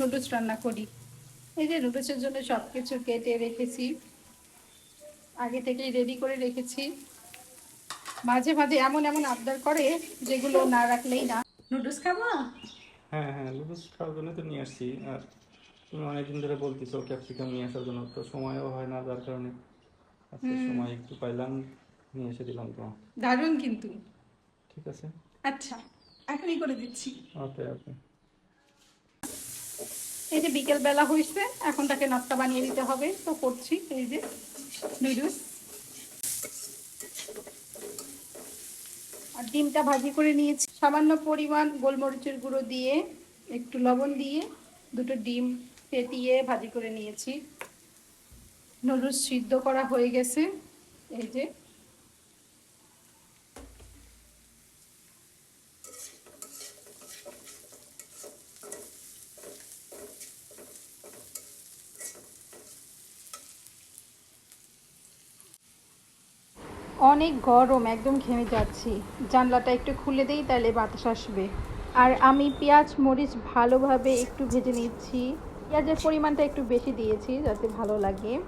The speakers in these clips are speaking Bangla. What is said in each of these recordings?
নুডলস রান্না করি। এই যে নুডলসের জন্য সব কিছু কেটে রেখেছি। আগে থেকেই রেডি করে রেখেছি। মাঝে মাঝে এমন এমন আবদার করে যেগুলো না রাখলেই না। নুডলস খাব? হ্যাঁ হ্যাঁ লুডুস খাওয়ার জন্য তো নিয়ে আসছি। আর তুমি অনেকদিন ধরে বলতেছো ক্যাপসিকাম নিয়ে আসার জন্য তো সময়ও হয় না যার কারণে। আজকে সময় একটু পাইলাম নিয়ে এসে দিলাম তো। দারুণ কিন্তু। ঠিক আছে। আচ্ছা এখনই করে দিচ্ছি। ওকে ওকে। এই যে বিকেল বেলা হয়েছে, এখন তাকে নাস্তা বানিয়ে দিতে হবে। তো করছি এই যে নুডলস। আর ডিমটা ভাজি করে নিয়েছি। সামান্য পরিমাণ গোলমরিচের গুঁড়ো দিয়ে, একটু লবণ দিয়ে দুটো ডিম ফেটিয়ে ভাজি করে নিয়েছি। নুডলস সিদ্ধ করা হয়ে গেছে। এই যে অনেক গরম, একদম ঘেমে যাচ্ছি। জানলাটা একটু খুলে দিই, তাহলে বাতাস আসবে। আর আমি পেঁয়াজ, মরিচ ভালোভাবে একটু ভেজে নিচ্ছি। পেঁয়াজের পরিমাণটা একটু বেশি দিয়েছি, যাতে ভালো লাগে।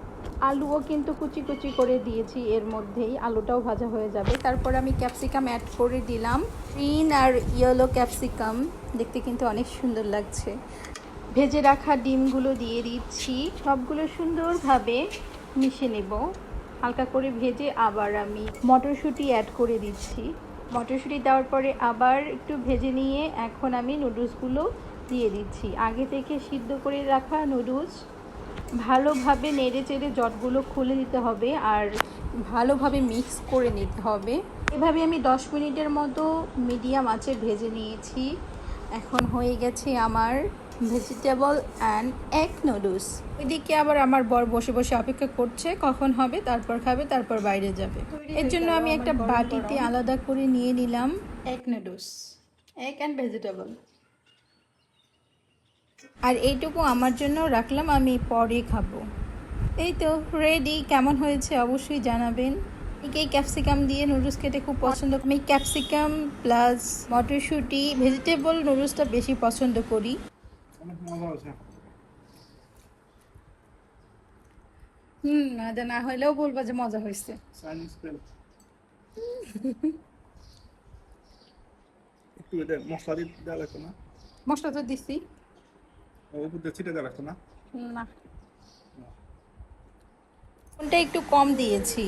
আলুও কিন্তু কুচি কুচি করে দিয়েছি এর মধ্যেই। আলুটাও ভাজা হয়ে যাবে। তারপর আমি ক্যাপসিকাম অ্যাড করে দিলাম। গ্রিন আর ইয়েলো ক্যাপসিকাম। দেখতে কিন্তু অনেক সুন্দর লাগছে। ভেজে রাখা ডিমগুলো দিয়ে দিচ্ছি। সবগুলো সুন্দরভাবে মিশে নেব। হালকা করে ভেজে আবার আমি মটরশুঁটি অ্যাড করে দিচ্ছি। মটরশুঁটি দেওয়ার পরে আবার একটু ভেজে নিয়ে এখন আমি নুডলসগুলো দিয়ে দিচ্ছি। আগে থেকে সিদ্ধ করে রাখা নুডলস ভালোভাবে নেড়ে চেড়ে জটগুলো খুলে দিতে হবে আর ভালোভাবে মিক্স করে নিতে হবে। এভাবে আমি দশ মিনিটের মতো মিডিয়াম আঁচে ভেজে নিয়েছি। এখন হয়ে গেছে আমার ভেজিটেবল অ্যান্ড এগ নুডলস এদিকে আবার আমার বর বসে বসে অপেক্ষা করছে, কখন হবে, তারপর খাবে, তারপর বাইরে যাবে। এর জন্য আমি একটা বাটিতে আলাদা করে নিয়ে নিলাম egg noodles egg and vegetable আর এইটুকু আমার জন্য রাখলাম, আমি পরে খাব। এই তো রেডি কেমন হয়েছে অবশ্যই জানাবেন। এই ক্যাপসিকাম দিয়ে নুডলস খেতে খুব পছন্দ আমি ক্যাপসিকাম প্লাস মটরশুঁটি ভেজিটেবল নুডলসটা বেশি পছন্দ করি। অনেক মজা আছে হুম মজা না হইলেও বলবা যে মজা হয়েছে একটু এটা মশলা দিয়ে দেওয়া লাগতো না? মশলা তো দিছি। উপর দিয়ে ছিটে দেওয়া লাগতো না? না। কোনটা একটু কম দিয়েছি।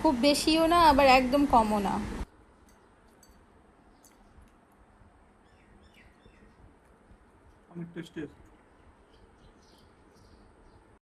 খুব বেশিও না আবার একদম কমও না। অনেক টেস্টি আছে